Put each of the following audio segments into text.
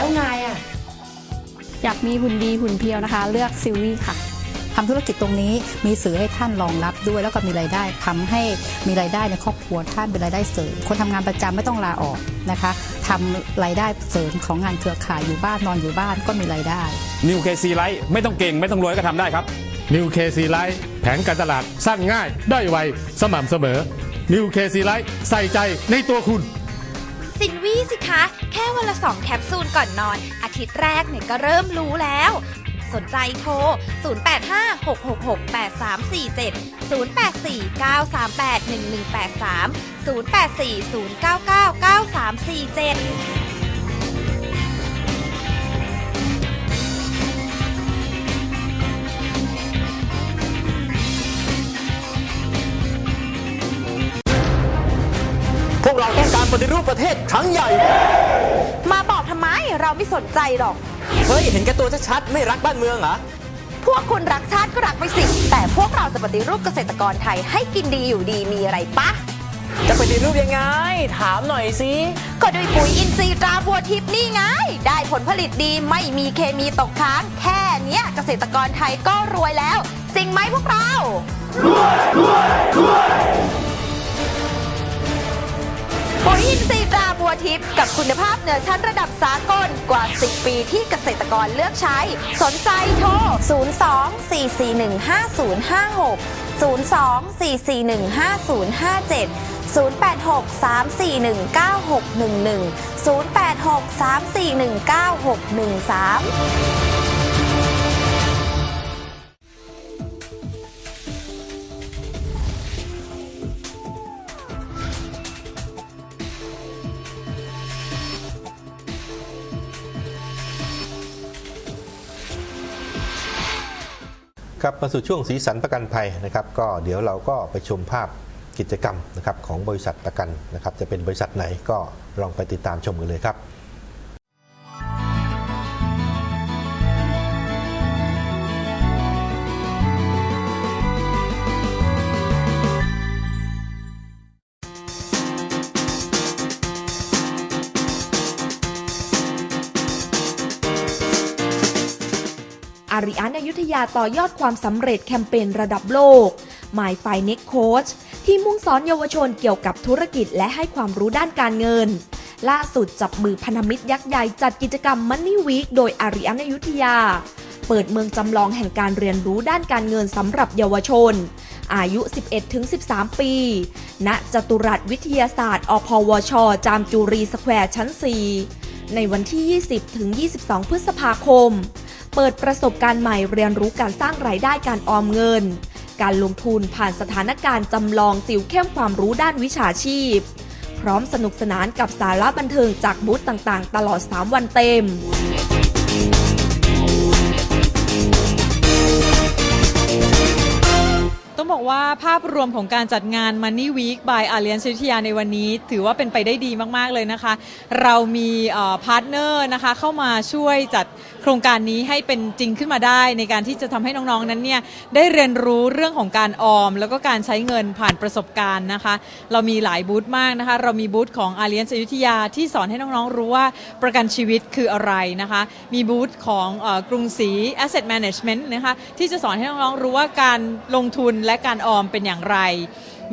แล้วไงอะ อยากมีหุ่นดีหุ่นเพียวนะคะ เลือกซิลวี่ค่ะทำธุรกิจตรงนี้มีสื่อให้ท่านรองรับด้วย แล้วก็มีรายได้ทำให้มีรายได้ในครอบครัวท่านเป็นรายได้เสริมคนทำงานประจำไม่ต้องลาออกนะคะทำรายได้เสริมของงานเครือข่ายอยู่บ้านนอนอยู่บ้านก็มีรายได้นิวเคซีไลท์ไม่ต้องเก่งไม่ต้องรวยก็ทำได้ครับ New KC Life แผนการตลาดสั้นง่าย ได้ไว สม่ำเสมอ New KC Life ใส่ใจในตัวคุณซิ นี่สิคะ แค่วันละสองแคปซูลก่อนนอน อาทิตย์แรกเนี่ยก็เริ่มรู้แล้ว สนใจโทร 0856668347 0849381183 0840999347 ปฏิรูปประเทศครั้งใหญ่ มาบอกทำไมเราไม่สนใจหรอก เฮ้ย เห็นแก่ตัวชัดๆไม่รักบ้านเมืองเหรอ พวกคุณรักชาติก็รักไปสิ แต่พวกเราจะปฏิรูปเกษตรกรไทยให้กินดีอยู่ดีมีอะไรปะ จะปฏิรูปยังไง ถามหน่อยสิก็ด้วยปุ๋ยอินทรีย์ตราบัวทิพย์นี่ไง ได้ผลผลิตดีไม่มีเคมีตกค้าง แค่เนี้ยเกษตรกรไทยก็รวยแล้ว จริงไหมพวกเรา ปุ๋ยอินทรีย์ตราบัวทิพย์กับคุณภาพเหนือชั้นระดับสากลกว่า 10 ปีที่เกษตรกรเลือกใช้ สนใจโทร 02 441 5056 02 ครับมาสู่ช่วงสีสันประกันภัยนะครับ ก็เดี๋ยวเราก็ไปชมภาพกิจกรรมนะครับของบริษัทประกันนะครับ จะเป็นบริษัทไหนก็ลองไปติดตามชมกันเลยครับอาริอันอยุ ยาต่อยอดความสำเร็จแคมเปญระดับโลก My f i n e x Coach ที่มุ่งสอนเยาวชนเกี่ยวกับธุรกิจและให้ความรู้ด้านการเงิน ล่าสุดจับมือพันธมิตรยักษ์ใหญ่จัดกิจกรรม Money Week โดยอาริอันยุธยา เปิดเมืองจำลองแห่งการเรียนรู้ด้านการเงินสำหรับเยาวชน อายุ 11-13 ปี ณ จตุรัสวิทยาศาสตร์ อพวช จามจุรีสแควร์ชั้น 4 ในวันที่ 20-22 พฤษภาคม เปิดประสบการณ์ใหม่เรียนรู้การสร้างรายได้การออมเงิน การลงทุนผ่านสถานการณ์จำลองติวเข้มความรู้ด้านวิชาชีพ พร้อมสนุกสนานกับสาระบันเทิงจากบูธต่างๆ ตลอด 3 วันเต็มต้องบอกว่าภาพรวมของการจัดงาน Money Week by Allianz วิทยาในวันนี้ ถือว่าเป็นไปได้ดีมาก ๆ เลยนะคะ เรามีพาร์ทเนอร์นะคะเข้ามาช่วยจัด โครงการนี้ให้เป็นจริงขึ้นมาได้ ในการที่จะทำให้น้องๆนั้นเนี่ยได้เรียนรู้เรื่องของการออม แล้วก็การใช้เงินผ่านประสบการณ์นะคะ เรามีหลายบูธมากนะคะ เรามีบูธของ Allianz วิทยาที่สอนให้น้องๆรู้ว่าประกันชีวิตคืออะไรนะคะ มีบูธของอกรุงศรี Asset Management นะคะที่จะสอนให้น้องๆรู้ว่าการลงทุนและการออมเป็นอย่างไร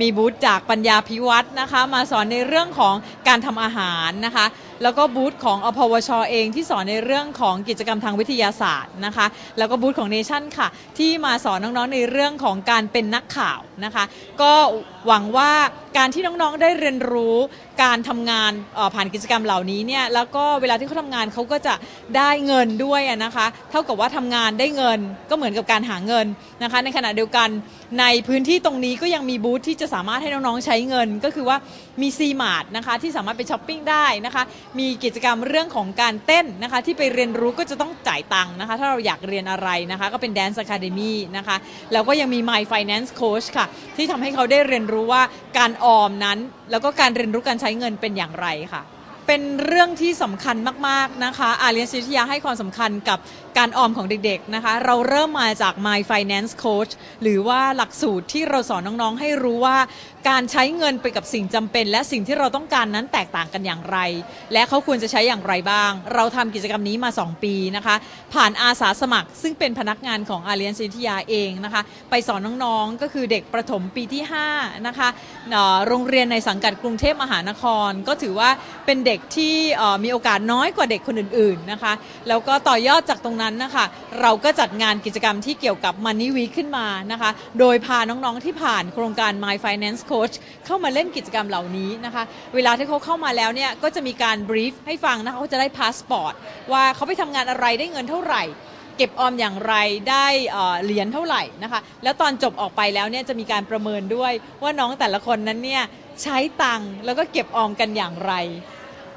มีบูธจากปัญญาพิวัตรนะคะ มาสอนในเรื่องของการทำอาหารนะคะ แล้วก็บูธของอพวชเองที่สอนในเรื่องของกิจกรรมทางวิทยาศาสตร์นะคะ แล้วก็บูธของเนชั่นค่ะ ที่มาสอนน้องๆในเรื่องของการเป็นนักข่าวนะคะ ก็หวังว่าการที่น้องๆได้เรียนรู้ การทำงานเอ่อผ่านกิจกรรมเหล่านี้เนี่ยแล้วก็เวลาที่เขาทำงานเขาก็จะได้เงินด้วยอะนะคะ เท่ากับว่าทำงานได้เงินก็เหมือนกับการหาเงินนะคะ ในขณะเดียวกันในพื้นที่ตรงนี้ก็ยังมีบูธที่จะสามารถให้น้องๆใช้เงิน ก็คือว่ามีซีมาร์ทนะคะที่สามารถไปช้อปปิ้งได้นะคะ มีกิจกรรมเรื่องของการเต้นนะคะ ที่ไปเรียนรู้ก็จะต้องจ่ายตังค์นะคะ ถ้าเราอยากเรียนอะไรนะคะ ก็เป็น Dance Academy นะคะแล้วก็ยังมี My Finance Coach ค่ะ ที่ทำให้เขาได้เรียนรู้ว่าการออมนั้น แล้วก็การเรียนรู้การใช้เงินเป็นอย่างไรค่ะ เป็นเรื่องที่สำคัญมากๆนะคะ อาเรียนศิทยาให้ความสำคัญกับการออมของเด็กๆนะคะ เราเริ่มมาจาก My Finance Coach หรือว่าหลักสูตรที่เราสอนน้องๆ ให้รู้ว่า การใช้เงินไปกับสิ่งจำเป็น และสิ่งที่เราต้องการนั้นแตกต่างกันอย่างไร และเขาควรจะใช้อย่างไรบ้าง เราทำกิจกรรมนี้มา 2 ปีนะคะ ผ่านอาสาสมัคร ซึ่งเป็นพนักงานของอาเลียนซิทยาเองนะคะ ไปสอนน้องๆก็คือเด็กประถมปีที่ 5 นะคะเอ่อโรงเรียนในสังกัดกรุงเทพมหานคร ก็ถือว่าเป็นเด็กที่เอ่อมีโอกาสน้อยกว่าเด็กคนอื่นๆนะคะ แล้วก็ต่อยอดจากตรงนั้นนะคะ เราก็จัดงานกิจกรรมที่เกี่ยวกับ Money Week ขึ้นมานะคะ โดยพาน้องๆที่ผ่านโครงการ My Finance ค้ชเข้ามาเล่นกิจกรรมเหล่านี้นะคะ เวลาที่เขาเข้ามาแล้วเนี่ยก็จะมีการบรีฟให้ฟังนะคะเขาจะได้พาสปอร์ตว่าเขาไปทำงานอะไรได้เงินเท่าไหร่ เก็บออมอย่างไรได้เหรียญเท่าไหร่นะคะแล้วตอนจบออกไปแล้วเนี่ยจะมีการประเมินด้วยว่าน้องแต่ละคนนั้นเนี่ยใช้ตังค์แล้วก็เก็บออมกันอย่างไร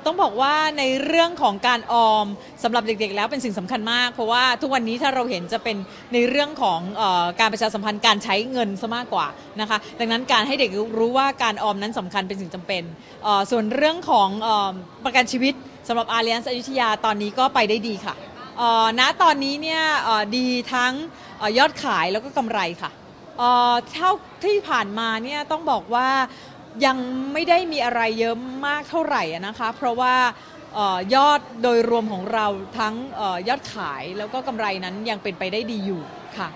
ต้องบอกว่าในเรื่องของการออมสำหรับเด็กๆ แล้วเป็นสิ่งสำคัญมาก เพราะว่าทุกวันนี้ถ้าเราเห็นจะเป็นในเรื่องของเออการประชาสัมพันธ์การใช้เงินซะมากกว่านะคะดังนั้นการให้เด็กรู้ว่าการออมนั้นสำคัญเป็นสิ่งจำเป็นเอ่อส่วนเรื่องของเออประกันชีวิตสำหรับอาเลียนส์อยุธยาตอนนี้ก็ไปได้ดีค่ะเอ่อณตอนนี้เนี่ยเอ่อดีทั้งเอ่อยอดขายแล้วก็กำไรค่ะ เอ่อเท่าที่ผ่านมาเนี่ยต้องบอกว่า ยังไม่ได้มีอะไรเยอะมากเท่าไหร่นะคะ เพราะว่าออยอดโดยรวมของเราทั้งออยอดขายแล้วก็กำไรนั้นยังเป็นไปได้ดีอยู่ค่ะ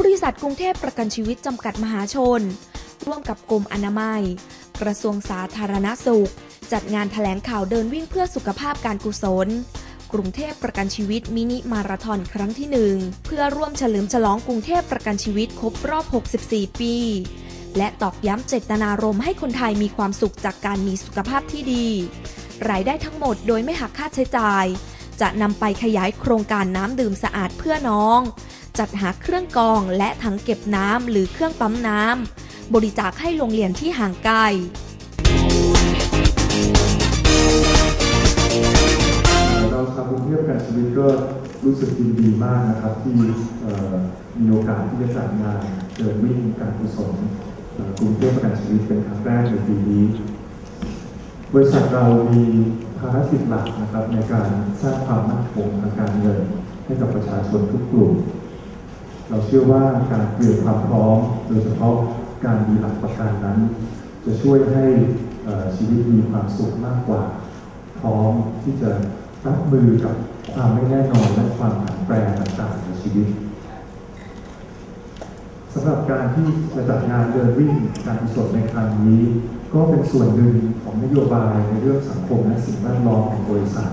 บริษัทกรุงเทพประกันชีวิตจำกัดมหาชน ร่วมกับกรมอนามัย กระทรวงสาธารณสุข จัดงานแถลงข่าวเดินวิ่งเพื่อสุขภาพการกุศล กรุงเทพประกันชีวิตมินิมาราธอนครั้งที่หนึ่งเพื่อร่วมเฉลิมฉลองกรุงเทพประกันชีวิตครบรอบ 64 ปี และตอกย้ำเจตนารมณ์ให้คนไทยมีความสุขจากการมีสุขภาพที่ดี รายได้ทั้งหมดโดยไม่หักค่าใช้จ่าย จะนำไปขยายโครงการน้ำดื่มสะอาดเพื่อน้องจัดหาเครื่องกรองและถังเก็บน้ำหรือเครื่องปั๊มน้ำ บริจาคให้โรงเรียนที่ห่างไกลเราชาวกรุงเทพประกันชีวิตก็รู้สึกยินดีมากนะครับ ที่มีโอกาสที่จะจัดงานเดินวิ่งการกุศลเอ่อกรุงเทพประกันชีวิตเป็นครั้งแรกในปีนี้ บริษัทเรามีภารกิจหลักนะครับในการสร้างความมั่นคงทางการเงินให้กับประชาชนทุกกลุ่ม เราเชื่อว่าการเตรียมความพร้อมโดยเฉพาะ การมีหลักประกันนั้น จะช่วยให้ชีวิตมีความสุขมากกว่า พร้อมที่จะรับมือกับความไม่แน่นอนและความผันแปรต่างๆในชีวิตสำหรับการที่จะจัดงานเดินวิ่งการกุศลในครั้งนี้ ก็เป็นส่วนหนึ่งของนโยบายในเรื่องสังคมและสิ่งแวดล้อมของบริษัท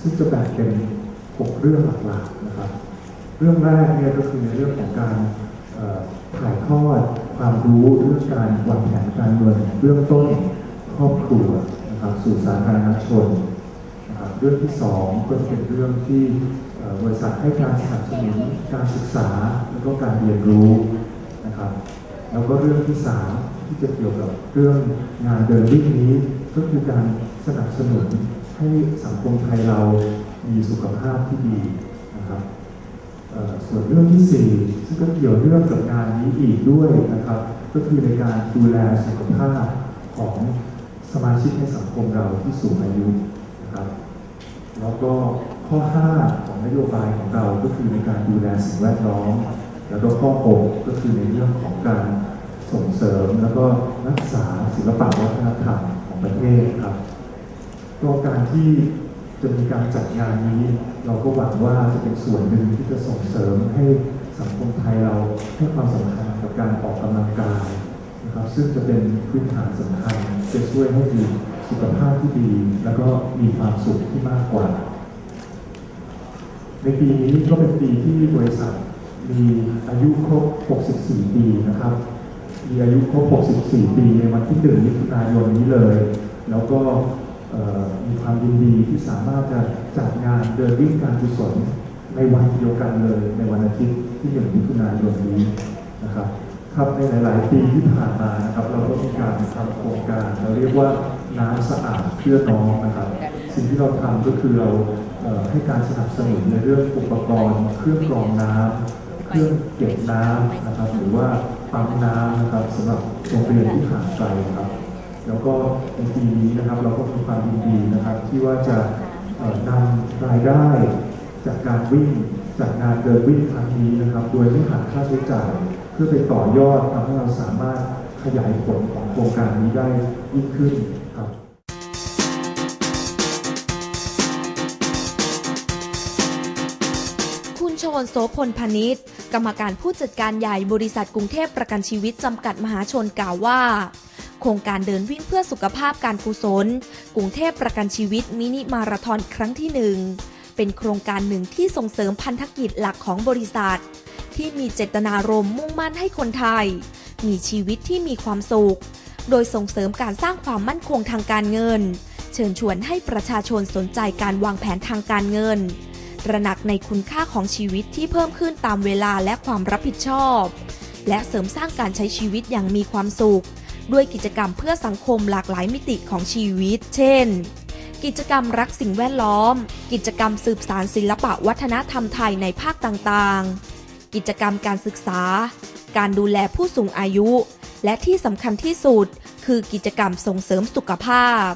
ซึ่งจะแบ่งเป็น 6 เรื่องหลักๆนะครับ เรื่องแรกเนี่ยก็คือในเรื่องของการถ่ายทอด ความรู้เรื่องการวางแผนการเงินเบื้องต้นครอบครัวนะครับสู่สาธารณชนนะครับเรื่องที่สองก็จะเป็นเรื่องที่บริษัทให้การสนับสนุนการศึกษาแล้วก็การเรียนรู้นะครับแล้วก็เรื่องที่สามที่จะเกี่ยวกับเรื่องงานเดินวิ่งนี้ ก็คือการสนับสนุนให้สังคมไทยเรามีสุขภาพที่ดี ส่วนเรื่องที่สี่ซึ่งก็เกี่ยวเรื่องกับงานนี้อีกด้วยนะครับ ก็คือในการดูแลสุขภาพของสมาชิกในสังคมเราที่สูงอายุนะครับแล้วก็ข้อ 5 ของนโยบายของเราก็คือในการดูแลสิ่งแวดล้อม แล้วก็ข้อ 6 ก็คือในเรื่องของการส่งเสริมแล้วก็รักษาศิลปะวัฒนธรรมของประเทศครับก็การที่จะมีการจัดงานนี้ เราก็หวังว่าจะเป็นส่วนหนึ่งที่จะส่งเสริมให้สังคมไทยเราให้ความสำคัญกับการออกกำลังกายนะครับซึ่งจะเป็นพื้นฐานสำคัญจะช่วยให้มีสุขภาพที่ดี แล้วก็มีความสุขที่มากกว่า ในปีนี้ก็เป็นปีที่บริษัทมีอายุครบ 64 ปีนะครับ มีอายุครบ 64 ปีในวันที่1มิถุนายนนี้เลย แล้วก็มีความยินดีที่สามารถจะ จัดงานเดินวิ่งการกุศลในวันเดียวกันเลยในวันอาทิตย์ที่1มิถุนายนนี้นะครับครับในหลาย ๆ ปีที่ผ่านมานะครับเราก็มีการทำโครงการเราเรียกว่าน้ำสะอาดเพื่อน้องนะครับ สิ่งที่เราทำก็คือเราให้การสนับสนุนในเรื่องอุปกรณ์ เครื่องกรองน้ำเครื่องเก็บน้ำนะครับ หรือว่าปั๊มน้ำนะครับสำหรับโรงเรียนที่ห่างไกลครับ แล้วก็ในปีนี้นะครับเราก็มีความยินดีนะครับที่ว่าจะ นำรายได้จากการวิ่งจากงานเดินวิ่งครั้งนี้นะครับ โดยไม่หักค่าใช้จ่ายเพื่อไปต่อยอดทำให้เราสามารถขยายผลของโครงการนี้ได้ยิ่งขึ้นครับคุณชวนโสพลพนิษฐ์กรรมการผู้จัดการใหญ่บริษัทกรุงเทพประกันชีวิตจำกัดมหาชนกล่าวว่า ครงการเดินวิ่งเพื่อสุขภาพการกุศล กรุงเทพประกันชีวิตมินิมาราธอนครั้งที่หนึ่งเป็นโครงการหนึ่งที่ส่งเสริมพันธกิจหลักของบริษัท ที่มีเจตนารมณ์มุ่งมั่นให้คนไทย มีชีวิตที่มีความสุข โดยส่งเสริมการสร้างความมั่นคงทางการเงิน เชิญชวนให้ประชาชนสนใจการวางแผนทางการเงินตระหนักในคุณค่าของชีวิตที่เพิ่มขึ้นตามเวลาและความรับผิดชอบ และเสริมสร้างการใช้ชีวิตอย่างมีความสุข ด้วยกิจกรรมเพื่อสังคมหลากหลายมิติของชีวิต เช่น กิจกรรมรักสิ่งแวดล้อม กิจกรรมสืบสารศิลปะวัฒนธรรมไทยในภาคต่างๆ กิจกรรมการศึกษา การดูแลผู้สูงอายุ และที่สำคัญที่สุด คือกิจกรรมส่งเสริมสุขภาพ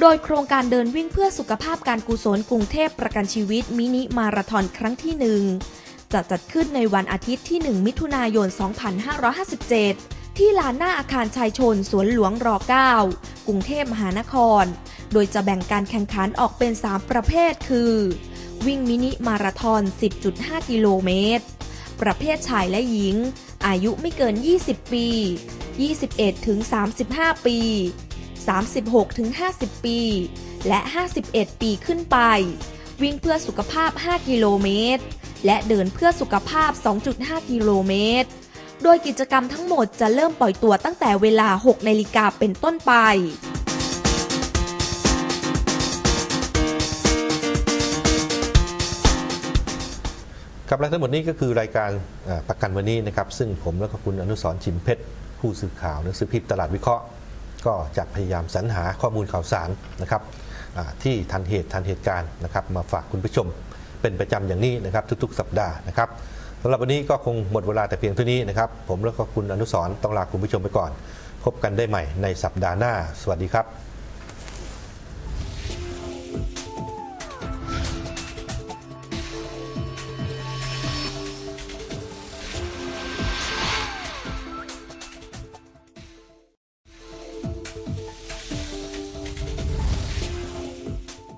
โดยโครงการเดินวิ่งเพื่อสุขภาพการกุศลกรุงเทพประกันชีวิตมินิมาราธอนครั้งที่หนึ่งจะจัดขึ้นในวันอาทิตย์ที่ 1 มิถุนายน 2557 ที่ลานหน้าอาคารชายชนสวนหลวงร9กรุงเทพมหานคร โดยจะแบ่งการแข่งขันออกเป็น 3 ประเภทคือ วิ่งมินิมาราธอน 10.5 กิโลเมตร ประเภทชายและหญิง อายุไม่เกิน 20 ปี 21 ถึง 35 ปี 36 ถึง 50 ปี และ 51 ปีขึ้นไป วิ่งเพื่อสุขภาพ 5 กิโลเมตร และเดินเพื่อสุขภาพ 2.5 กิโลเมตร โดยกิจกรรมทั้งหมดจะเริ่มปล่อยตัวตั้งแต่เวลา 6 นาฬิกาเป็นต้นไปครับและทั้งหมดนี้ก็คือรายการประกันวันนี้นะครับ ซึ่งผมและก็คุณอนุสรชิมเพชร ผู้สื่อข่าวหนังสือพิมพ์ตลาดวิเคราะห์ ก็จะพยายามสรรหาข้อมูลข่าวสารนะครับที่ทันเหตุทันเหตุการณ์นะครับ มาฝากคุณผู้ชมเป็นประจำอย่างนี้นะครับ ทุกๆ สัปดาห์นะครับ สำหรับวันนี้ก็คงหมดเวลาแต่เพียงเท่านี้นะครับ ผมและก็คุณอนุสรต้องลาคุณผู้ชมไปก่อน พบกันได้ใหม่ในสัปดาห์หน้า สวัสดีครับ